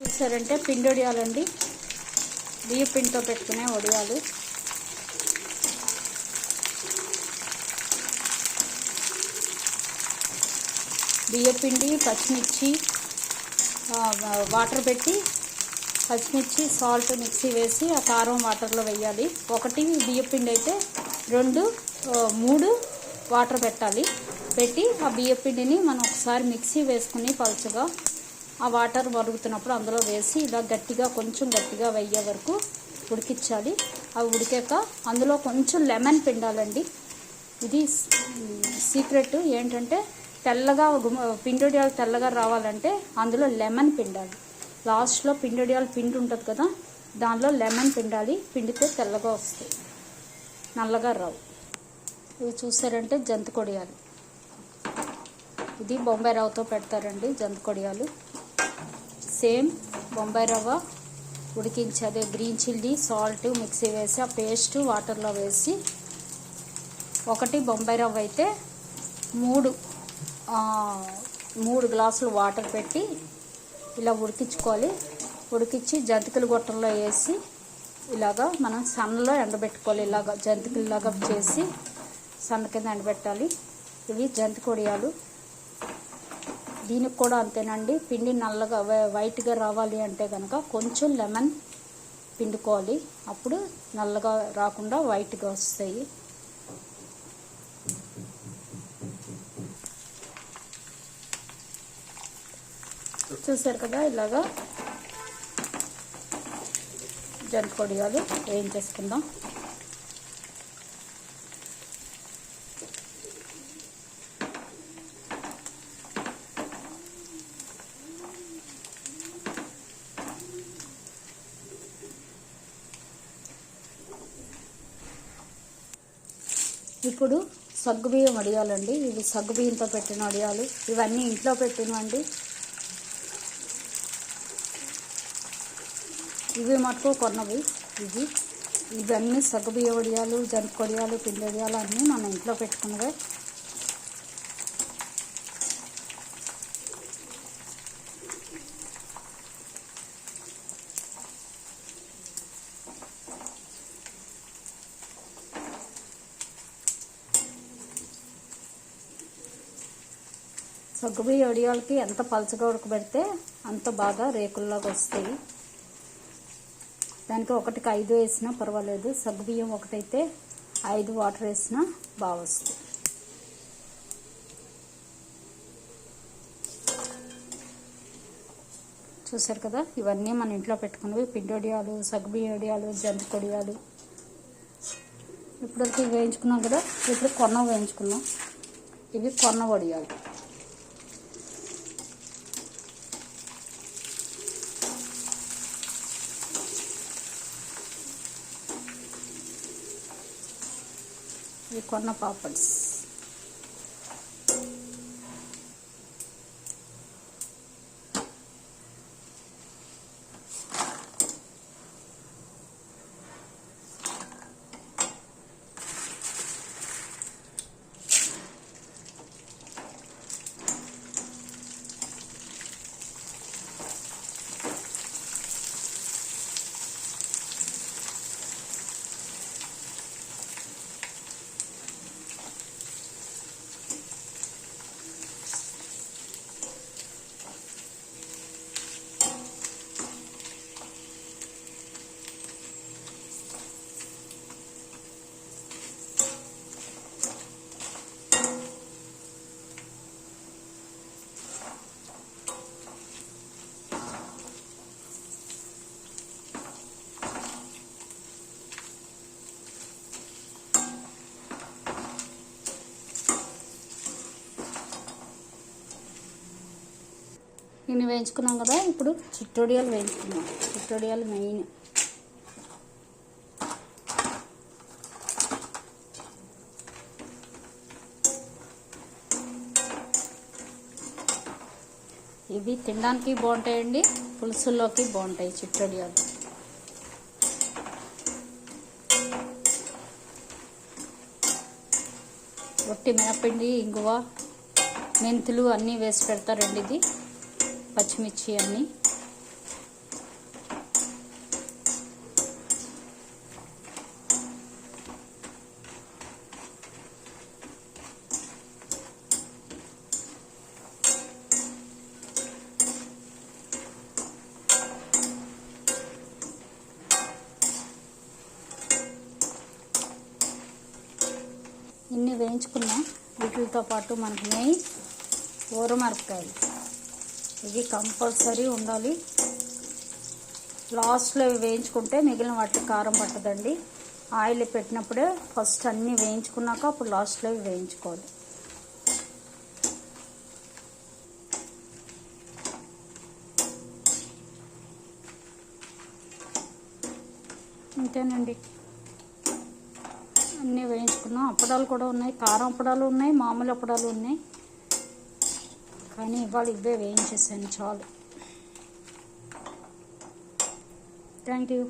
చూసారంటే పిండి వడియాలండి బియ్య పిండితో పెట్టుకునే వడియాలు బియ్య పిండి పచ్చిమిర్చి వాటర్ పెట్టి పచ్చిమిర్చి సాల్ట్ మిక్సీ వేసి ఆ కారం వాటర్లో వేయాలి. ఒకటి బియ్య పిండి అయితే రెండు మూడు వాటర్ పెట్టాలి. పెట్టి ఆ బియ్య పిండిని మనం ఒకసారి మిక్సీ వేసుకుని పలుచగా ఆ వాటర్ మరుగుతున్నప్పుడు అందులో వేసి ఇలా గట్టిగా కొంచెం గట్టిగా వేయే వరకు ఉడికించాలి. అవి ఉడికాక అందులో కొంచెం లెమన్ పిండాలండి. ఇది సీక్రెట్ ఏంటంటే తెల్లగా పిండొడియాలు తెల్లగా రావాలంటే అందులో లెమన్ పిండాలి. లాస్ట్లో పిండొడియాలు పిండి ఉంటుంది కదా దానిలో లెమన్ పిండాలి. పిండితే తెల్లగా వస్తాయి. నల్లగా రావు. ఇవి చూసారంటే జంతు కొడియాలు. ఇది బొంబాయి రవ్వతో పెడతారండి జంతు కొడియాలు. సేమ్ బొంబాయి రవ్వ ఉడికించి అదే గ్రీన్ చిల్లీ సాల్ట్ మిక్సీ వేసి ఆ పేస్ట్ వాటర్లో వేసి ఒకటి బొంబాయి రవ్వ అయితే మూడు మూడు గ్లాసులు వాటర్ పెట్టి ఇలా ఉడికించుకోవాలి. ఉడికించి జంతికల గొట్టంలో వేసి ఇలాగా మనం సన్నలో ఎండబెట్టుకోవాలి. ఇలాగా జంతికల్లాగా చేసి సన్న కింద ఎండబెట్టాలి. ఇవి జంతి కొడియాలు దీనికి కూడా అంతేనండి. పిండి నల్లగా వై- వైట్గా రావాలి అంటే కనుక కొంచెం లెమన్ పిండుకోవాలి. అప్పుడు నల్లగా రాకుండా వైట్గా వస్తాయి. చూసారు కదా ఇలాగా జంత ఏం వేయించేసుకుందాం. ఇప్పుడు సగ్గుబియ్యం వడియాలండి. ఇవి సగ్గుబియ్యంతో పెట్టిన వడియాలు. ఇవన్నీ ఇంట్లో పెట్టినవండి. ఇవి మటుకు కొన్నవి. ఇవి. ఇవన్నీ సగ్గుబియ్య వడియాలు జంతి కొడియాలు పిండి వడియాలు అన్నీ మన ఇంట్లో పెట్టుకున్నవే. సగ్గుబియ్య వడియాలకి ఎంత పలచగా ఉడకబెడితే అంత బాగా రేకుల్లాగా వస్తాయి. దానికి ఒకటికి ఐదు వేసినా పర్వాలేదు. సగ్గుబియ్యం ఒకటైతే ఐదు వాటర్ వేసినా బాగా వస్తుంది చూసారు కదా? ఇవన్నీ మన ఇంట్లో పెట్టుకున్నవి. పిండి వడియాలు సగ్గుబియ్య వడియాలు జంతి కొడియాలు ఇప్పటివరకు ఇవి వేయించుకున్నాం కదా? ఇప్పుడు కొన్న వేయించుకున్నాం ఇవి కొన్న వడియాలు ఇవి కొన్న పాపడ్స్ ఇన్ని వేయించుకున్నాం కదా ఇప్పుడు చిట్టొడియాలు వేయించుకున్నాం చిట్టొడియాలు మెయిన్ ఇవి తినడానికి బాగుంటాయండి పులుసుల్లోకి బాగుంటాయి చిట్టొడియాలు ఒట్టి మినపిండి ఇంగువ మెంతులు అన్నీ వేసి పెడతారండి ఇది. పచ్చిమిర్చి అని ఇన్ని వేయించుకున్నాం వీటితో పాటు మనకి నెయ్యి ఓరమరపకాయలు ఇవి కంపల్సరీ ఉండాలి. లాస్ట్లో ఇవి వేయించుకుంటే మిగిలిన వాటికి కారం పట్టదండి. ఆయిల్ పెట్టినప్పుడే ఫస్ట్ అన్నీ వేయించుకున్నాక అప్పుడు లాస్ట్లో ఇవి వేయించుకోవాలి. అంతేనండి అన్నీ వేయించుకున్నాం. అప్పడాలు కూడా ఉన్నాయి. కారం అప్పడాలు ఉన్నాయి. మామూలు అప్పడాలు ఉన్నాయి. కానీ ఇవాళ ఇవే వేయించేసాను చాలు థ్యాంక్ యూ